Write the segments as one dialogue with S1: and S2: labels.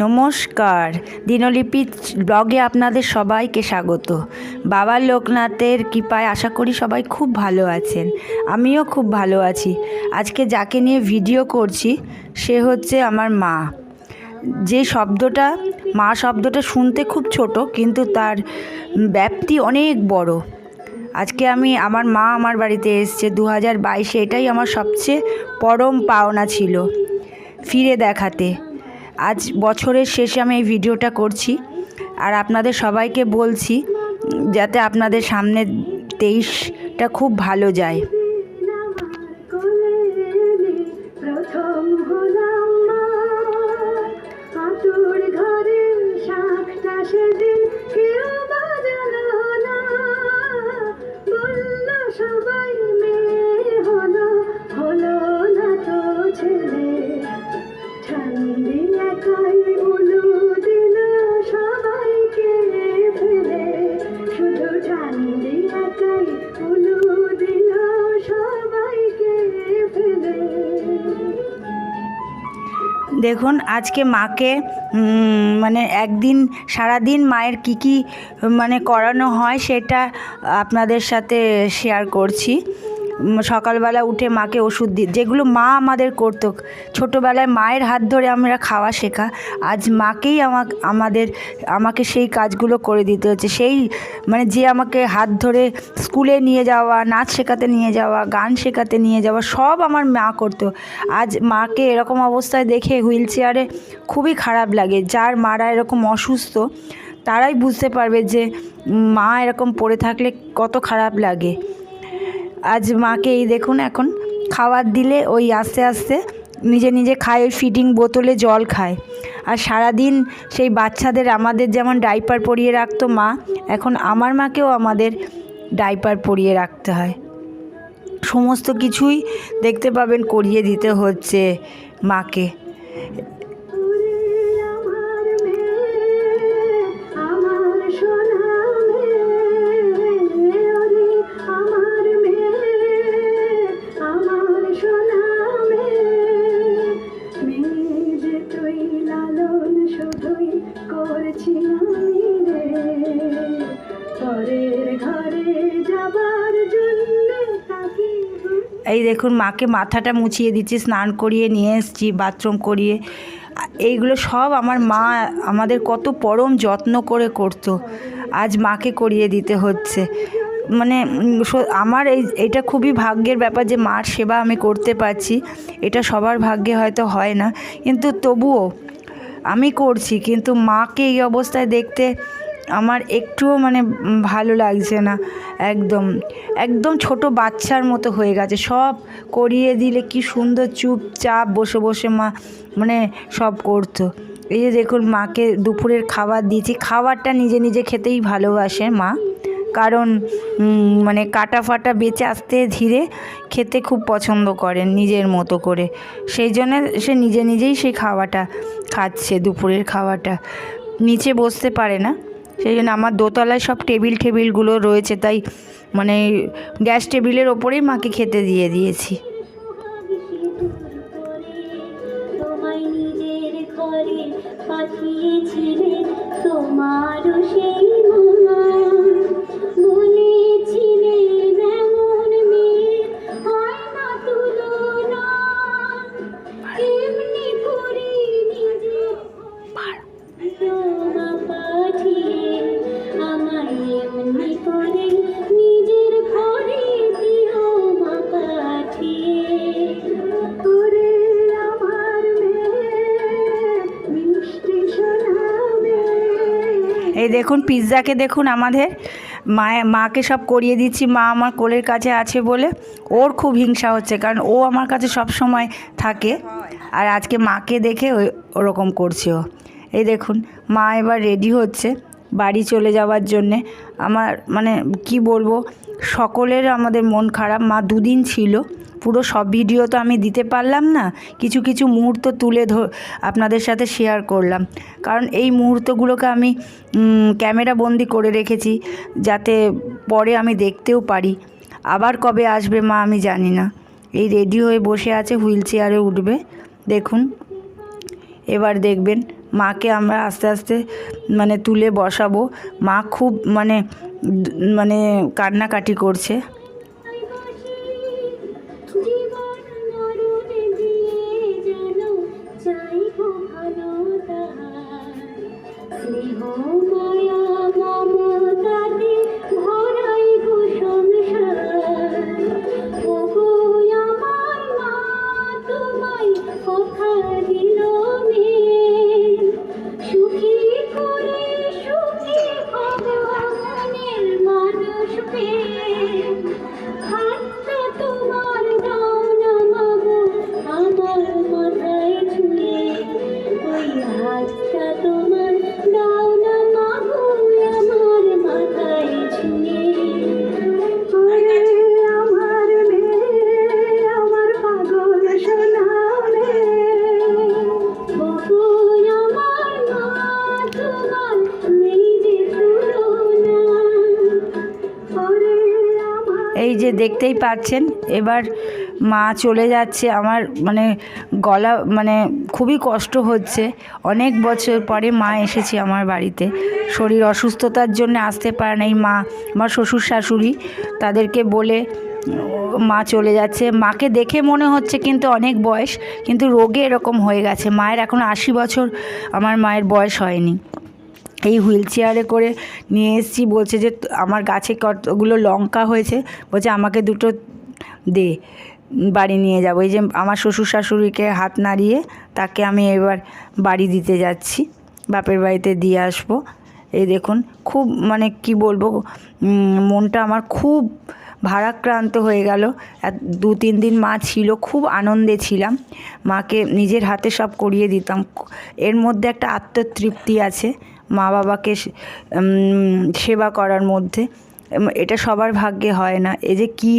S1: নমস্কার। দিনলিপি ব্লগে আপনাদের সবাইকে স্বাগত। বাবা লোকনাথের কৃপায় আশা করি সবাই খুব ভালো আছেন। আমিও খুব ভালো আছি। আজকে যাকে নিয়ে ভিডিও করছি, সে হচ্ছে আমার মা। যে শব্দটা, মা শব্দটা শুনতে খুব ছোট, কিন্তু তার ব্যাপ্তি অনেক বড়। আজকে আমি, আমার মা আমার বাড়িতে এসছে দু হাজার বাইশে, এটাই আমার সবচেয়ে পরম পাওনা ছিল। ফিরে দেখাতে। আজ বছরের শেষে আমি এই ভিডিওটা করছি। আর আপনাদের সবাইকে বলছি, যাতে আপনাদের সামনে তেইশটা খুব ভালো যায়। দেখুন, আজকে মাকে মানে একদিন, সারাদিন মায়ের কি কি মানে করানো হয় সেটা আপনাদের সাথে শেয়ার করছি। সকালবেলা উঠে মাকে ওষুধ দিই যেগুলো মা আমাদের করতো। ছোটোবেলায় মায়ের হাত ধরে আমরা খাওয়া শেখা। আজ মাকেই আমাক, আমাদের, আমাকে সেই কাজগুলো করে দিতে হচ্ছে। সেই মানে যে আমাকে হাত ধরে স্কুলে নিয়ে যাওয়া, নাচ শেখাতে নিয়ে যাওয়া, গান শেখাতে নিয়ে যাওয়া, সব আমার মা করতো। আজ মাকে এরকম অবস্থায় দেখে হুইল চেয়ারে খুবই খারাপ লাগে। যার মারা এরকম অসুস্থ, তারাই বুঝতে পারবে যে মা এরকম পড়ে থাকলে কত খারাপ লাগে। আজ মাকে এই দেখুন এখন খাবার দিলে ওই আস্তে আস্তে নিজে নিজে খায়, ওই ফিডিং বোতলে জল খায়। আর সারাদিন সেই বাচ্চাদের আমাদের যেমন ডাইপার পরিয়ে রাখতো মা, এখন আমার মাকেও আমাদের ডাইপার পরিয়ে রাখতে হয়। সমস্ত কিছুই দেখতে পাবেন, করিয়ে দিতে হচ্ছে মাকে। এই দেখুন, মাকে মাথাটা মুছিয়ে দিচ্ছি, স্নান করিয়ে নিয়ে এসেছি, বাথরুম করিয়ে। এইগুলো সব আমার মা আমাদের কত পরম যত্ন করে করতো। আজ মাকে করিয়ে দিতে হচ্ছে। মানে আমার এই, এটা খুবই ভাগ্যের ব্যাপার যে মার সেবা আমি করতে পারছি। এটা সবার ভাগ্যে হয়তো হয় না। কিন্তু তবুও আমি করছি, কিন্তু মাকে এই অবস্থায় দেখতে আমার একটুও মানে ভালো লাগছে না। একদম একদম ছোট বাচ্চার মতো হয়ে গেছে। সব করিয়ে দিলে কি সুন্দর চুপচাপ বসে বসে মা মানে সব করতো। এই যে দেখুন, মাকে দুপুরের খাবার দিয়েছি। খাবারটা নিজে নিজে খেতেই ভালোবাসে মা। কারণ মানে কাটা ফাটা বেঁচে আসতে ধীরে খেতে খুব পছন্দ করেন নিজের মতো করে। সেই জন্য সে নিজে নিজেই সেই খাওয়াটা খাচ্ছে, দুপুরের খাওয়াটা। নিচে বসতে পারে না। সেই জন্য আমার দোতলায় সব টেবিল টেবিলগুলো রয়েছে, তাই মানে গ্যাস টেবিলের ওপরেই মাকে খেতে দিয়ে দিয়েছি।
S2: সেই
S1: এই দেখুন, পিৎজাকে দেখুন আমাদের। মায়ে, মাকে সব করিয়ে দিচ্ছি, মা আমার কোলের কাছে আছে বলে। ওর খুব হিংসা হচ্ছে, কারণ ও আমার কাছে সব সময় থাকে। আর আজকে মাকে দেখে ওই, ওরকম করছে ও। এই দেখুন, মা এবার রেডি হচ্ছে বাড়ি চলে যাওয়ার জন্যে। আমার মানে কি বলব, সকলের আমাদের মন খারাপ। মা দুদিন ছিল পুরো সব ভিডিও তো আমি দিতে পারলাম না। কিছু কিছু মুহূর্ত তুলে আপনাদের সাথে শেয়ার করলাম। কারণ এই মুহূর্তগুলোকে আমি ক্যামেরা বন্দি করে রেখেছি, যাতে পরে আমি দেখতেও পারি। আবার কবে আসবে মা, আমি জানি না। এই রেডি হয়ে বসে আছে হুইল চেয়ারে উঠবে। দেখুন। এবার দেখবেন, মাকে আমরা আস্তে আস্তে মানে তুলে বসাবো। মা খুব মানে মানে কান্নাকাটি করছে। এই যে দেখতেই পাচ্ছেন, এবার মা চলে যাচ্ছে। আমার মানে গলা মানে খুবই কষ্ট হচ্ছে। অনেক বছর পরে মা এসেছে আমার বাড়িতে। শরীর অসুস্থতার জন্য আসতে পারে না এই মা। আমার শ্বশুর শাশুড়ি তাদেরকে বলে মা চলে যাচ্ছে। মাকে দেখে মনে হচ্ছে কিন্তু অনেক বয়স, কিন্তু রোগে এরকম হয়ে গেছে। মায়ের এখন আশি বছর, আমার মায়ের বয়স হয়নি। এই হুইল চেয়ারে করে নিয়ে এসেছি, বলছে যে আমার গাছে কতগুলো লঙ্কা হয়েছে, বলছে আমাকে দুটো দে, বাড়ি নিয়ে যাব। এই যে আমার শ্বশুর শাশুড়িকে হাত নাড়িয়ে তাকে আমি এবার বাড়ি দিতে যাচ্ছি, বাপের বাড়িতে দিয়ে আসব। এই দেখুন, খুব মানে কি বলব মনটা আমার খুব ভারাক্রান্ত হয়ে গেল। দু তিন দিন মা ছিল, খুব আনন্দে ছিলাম। মাকে নিজের হাতে সব করিয়ে দিতাম। এর মধ্যে একটা আত্মতৃপ্তি আছে। মা বাবাকে সেবা করার মধ্যে এটা সবার ভাগ্যে হয় না। এই যে কি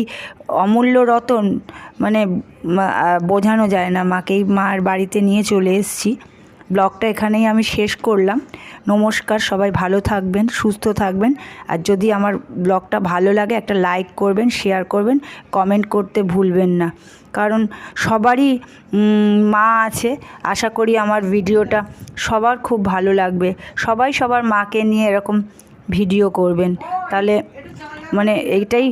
S1: অমূল্য রতন মানে বোঝানো যায় না। মাকেই মার বাড়িতে নিয়ে চলে এসেছি। ব্লগটা এখানেই আমি শেষ করলাম। নমস্কার, সবাই ভালো থাকবেন, সুস্থ থাকবেন। আর যদি আমার ব্লগটা ভালো লাগে, একটা লাইক করবেন, শেয়ার করবেন, কমেন্ট করতে ভুলবেন না। কারণ সবারই মা আছে। আশা করি আমার ভিডিওটা সবার খুব ভালো লাগবে। সবাই সবার মাকে নিয়ে এরকম ভিডিও করবেন। তাহলে মানে এইটাই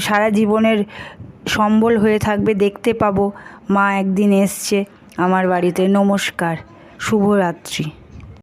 S1: সারা জীবনের সম্বল হয়ে থাকবে। দেখতে পাবো মা একদিন এসছে আমার বাড়িতে। নমস্কার। শুভরাত্রি।